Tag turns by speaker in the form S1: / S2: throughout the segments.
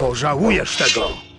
S1: Pożałujesz tego!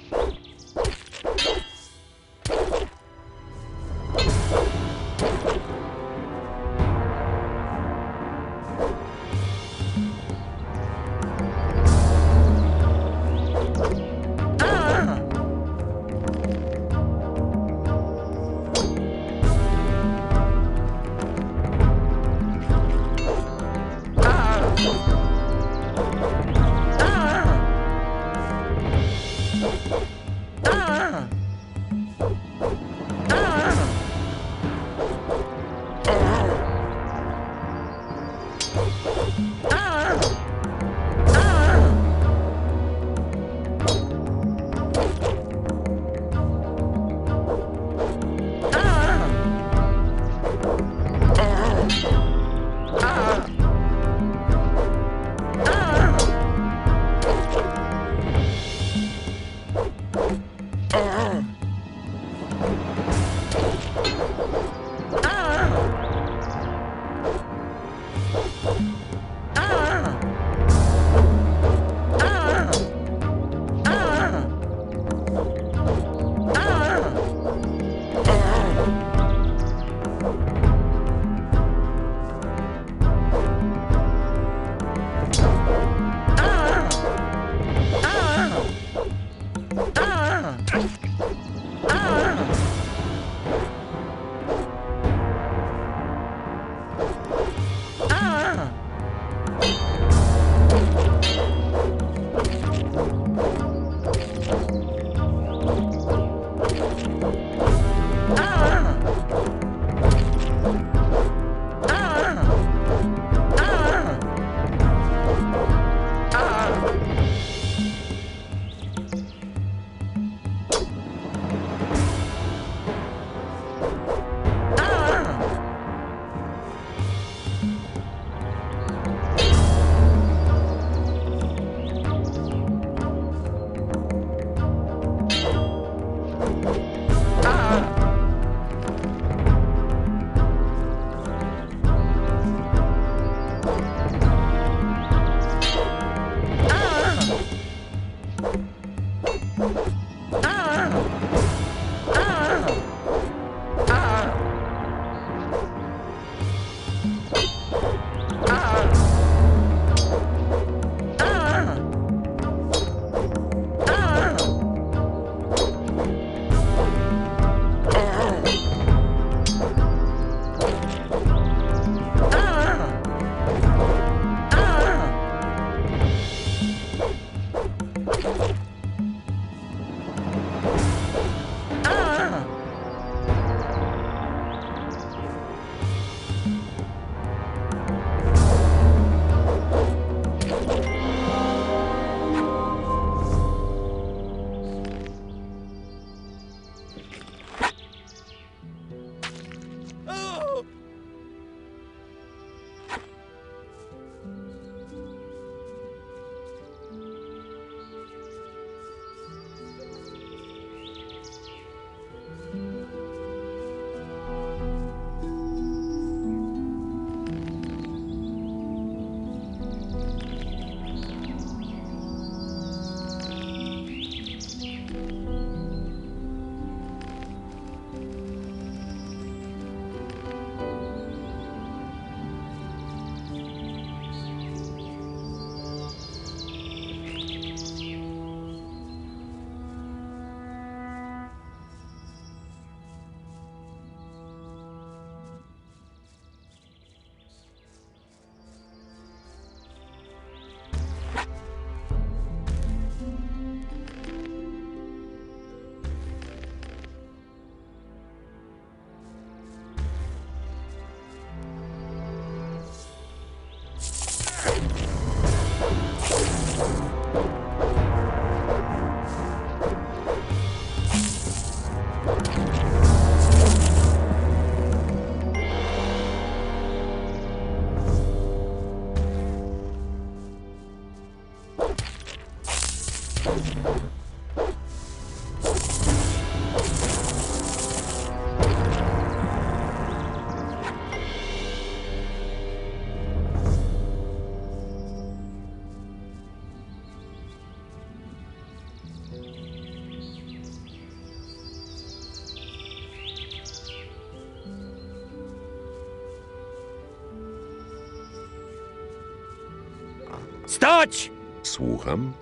S2: Stać!
S3: Słucham?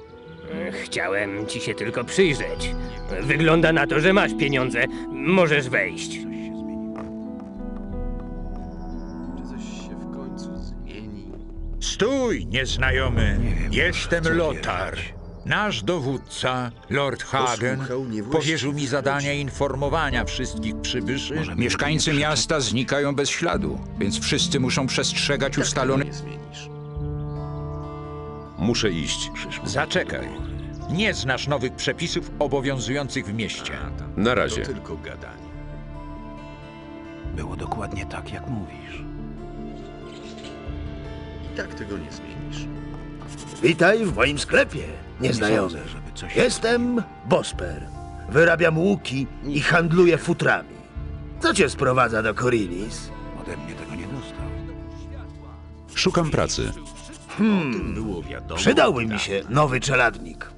S2: Chciałem ci się tylko przyjrzeć. Wygląda na to, że masz pieniądze. Możesz wejść.
S4: Czy coś się w końcu zmieni?
S5: Stój, nieznajomy. Jestem Lotar. Nasz dowódca, Lord Hagen, powierzył mi zadanie informowania wszystkich przybyszy.
S6: Mieszkańcy miasta znikają bez śladu, więc wszyscy muszą przestrzegać ustalonych.
S3: Muszę iść.
S5: Zaczekaj. Nie znasz nowych przepisów obowiązujących w mieście.
S3: Na razie.
S4: To tylko gadanie.
S7: Było dokładnie tak, jak mówisz.
S4: I tak tego nie zmienisz.
S1: Witaj w moim sklepie, nieznajomy.
S7: sądzę, żeby coś-
S1: Jestem Bosper. Wyrabiam łuki i handluję futrami. Co cię sprowadza do Korinis?
S7: Ode mnie tego nie dostał.
S3: Szukam pracy.
S4: Było wiadomo.
S1: Przydałby mi się nowy czeladnik.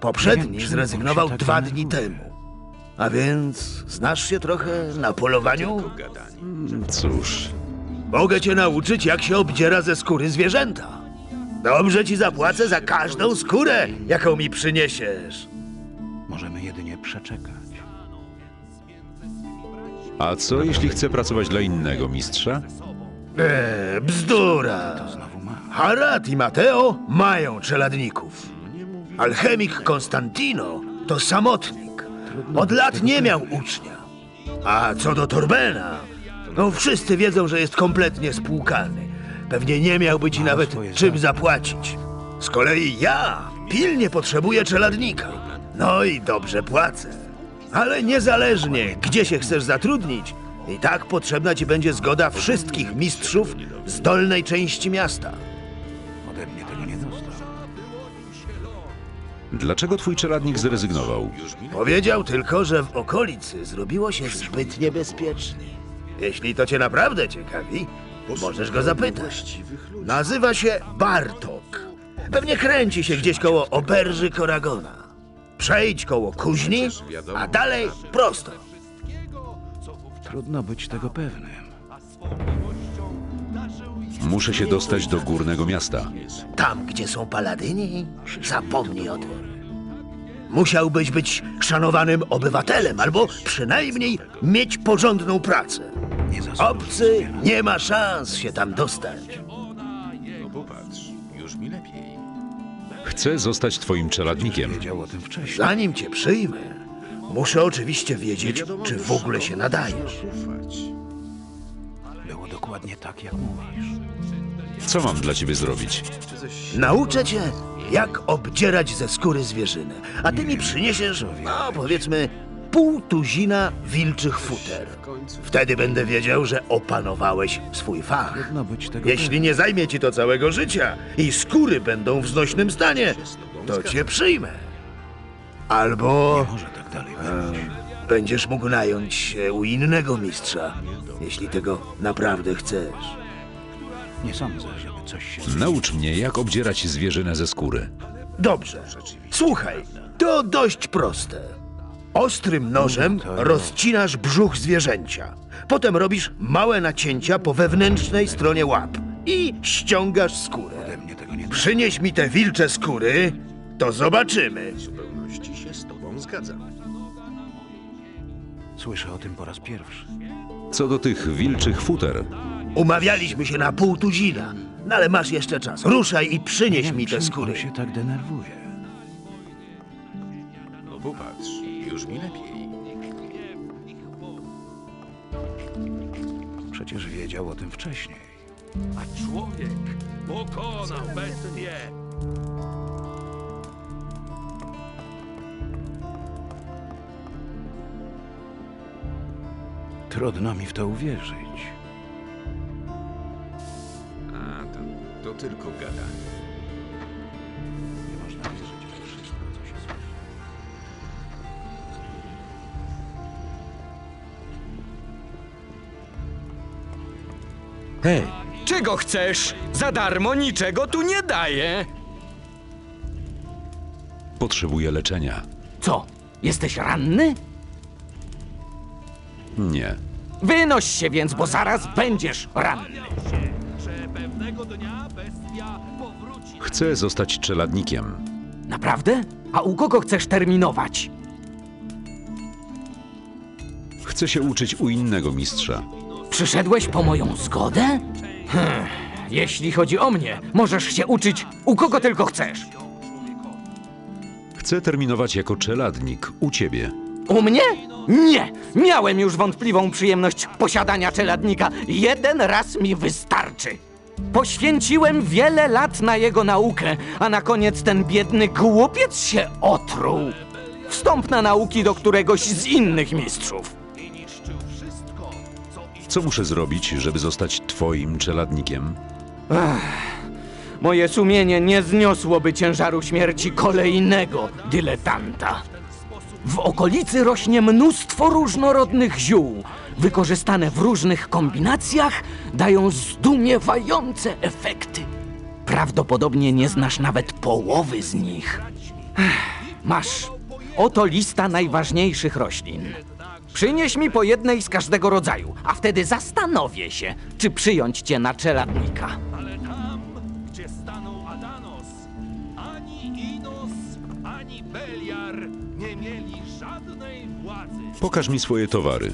S1: Poprzedni zrezygnował
S7: tak
S1: dwa
S7: denerwuje?
S1: dni temu. A więc znasz się trochę na polowaniu?
S4: Gadanie.
S3: Cóż,
S1: Mogę cię nauczyć, jak się obdziera ze skóry zwierzęta. Dobrze ci zapłacę za każdą skórę, jaką mi przyniesiesz.
S7: Możemy jedynie przeczekać.
S3: a co jeśli chcę pracować dla innego mistrza?
S1: Eee, bzdura. Harat i Mateo mają czeladników. Alchemik Konstantino to samotnik. Od lat nie miał ucznia. A co do Torbena, no wszyscy wiedzą, że jest kompletnie spłukany. Pewnie nie miałby ci nawet czym zapłacić. Z kolei ja pilnie potrzebuję czeladnika. No i dobrze płacę. Ale niezależnie, gdzie się chcesz zatrudnić, i tak potrzebna ci będzie zgoda wszystkich mistrzów z dolnej części miasta.
S3: Dlaczego twój czeladnik zrezygnował?
S1: Powiedział tylko, że w okolicy zrobiło się zbyt niebezpiecznie. Jeśli to cię naprawdę ciekawi, możesz go zapytać. Nazywa się Bartok. Pewnie kręci się gdzieś koło oberży Koragona. Przejdź koło kuźni, a dalej prosto.
S7: Trudno być tego pewnym.
S3: Muszę się dostać do górnego miasta.
S1: Tam, gdzie są paladyni, zapomnij o tym. Musiałbyś być szanowanym obywatelem, albo przynajmniej mieć porządną pracę. Obcy nie ma szans się tam dostać.
S4: No popatrz, już mi lepiej.
S3: Chcę zostać twoim czeladnikiem.
S7: Wiedział o tym wcześniej.
S1: Zanim cię przyjmę, muszę oczywiście wiedzieć, czy w ogóle się nadajesz.
S4: Ufać.
S7: Było dokładnie tak, jak mówisz.
S3: Co mam dla ciebie zrobić?
S1: Nauczę cię, jak obdzierać ze skóry zwierzynę, a ty mi przyniesiesz, no powiedzmy, pół tuzina wilczych futer. Wtedy będę wiedział, że opanowałeś swój fach. Jeśli nie zajmie ci to całego życia i skóry będą w znośnym stanie, to cię przyjmę. Albo
S7: pewnym. Może tak dalej być.
S1: Będziesz mógł nająć się u innego mistrza, jeśli tego naprawdę chcesz.
S7: Nie sądzę, żeby coś się...
S3: Naucz mnie, jak obdzierać zwierzynę ze skóry.
S1: Dobrze. Słuchaj, to dość proste. Ostrym nożem rozcinasz brzuch zwierzęcia. Potem robisz małe nacięcia po wewnętrznej stronie łap i ściągasz skórę.
S7: Ode mnie tego nie dostał.
S1: Przynieś mi te wilcze skóry, to zobaczymy.
S4: w zupełności się z tobą zgadzam.
S7: Słyszę o tym po raz pierwszy.
S3: Co do tych wilczych futer,
S1: Umawialiśmy się na pół tuzina, no ale masz jeszcze czas. Ruszaj i przynieś
S7: Nie
S1: mi te
S7: czym
S1: skóry.
S7: on się tak denerwuje.
S4: No popatrz, już mi lepiej.
S7: Przecież wiedział o tym wcześniej.
S8: A człowiek pokonał bestię.
S7: Trudno mi w to uwierzyć.
S4: A tam, to tylko gadanie.
S7: Nie można wierzyć we wszystko, co się słyszy.
S3: Hej,
S2: Czego chcesz? Za darmo niczego tu nie daję.
S3: potrzebuję leczenia.
S9: Co? Jesteś ranny?
S3: Nie.
S9: Wynoś się więc, bo zaraz będziesz ranny.
S3: Chcę zostać czeladnikiem.
S9: Naprawdę? A u kogo chcesz terminować?
S3: Chcę się uczyć u innego mistrza.
S9: Przyszedłeś po moją zgodę? Hmm. Jeśli chodzi o mnie, możesz się uczyć u kogo tylko chcesz.
S3: Chcę terminować jako czeladnik u ciebie.
S9: U mnie? Nie! Miałem już wątpliwą przyjemność posiadania czeladnika. Jeden raz mi wystarczy. Poświęciłem wiele lat na jego naukę, a na koniec ten biedny głupiec się otruł. Wstąp na nauki do któregoś z innych mistrzów.
S8: Co
S3: muszę zrobić, żeby zostać twoim czeladnikiem?
S9: Moje sumienie nie zniosłoby ciężaru śmierci kolejnego dyletanta. W okolicy rośnie mnóstwo różnorodnych ziół. Wykorzystane w różnych kombinacjach dają zdumiewające efekty. Prawdopodobnie nie znasz nawet połowy z nich. Masz. Oto lista najważniejszych roślin. Przynieś mi po jednej z każdego rodzaju, a wtedy zastanowię się, czy przyjąć cię na czeladnika.
S8: Ale tam, gdzie stanął Adanos, ani Inos, ani Beliar mieli żadnej władzy.
S3: Pokaż mi swoje towary.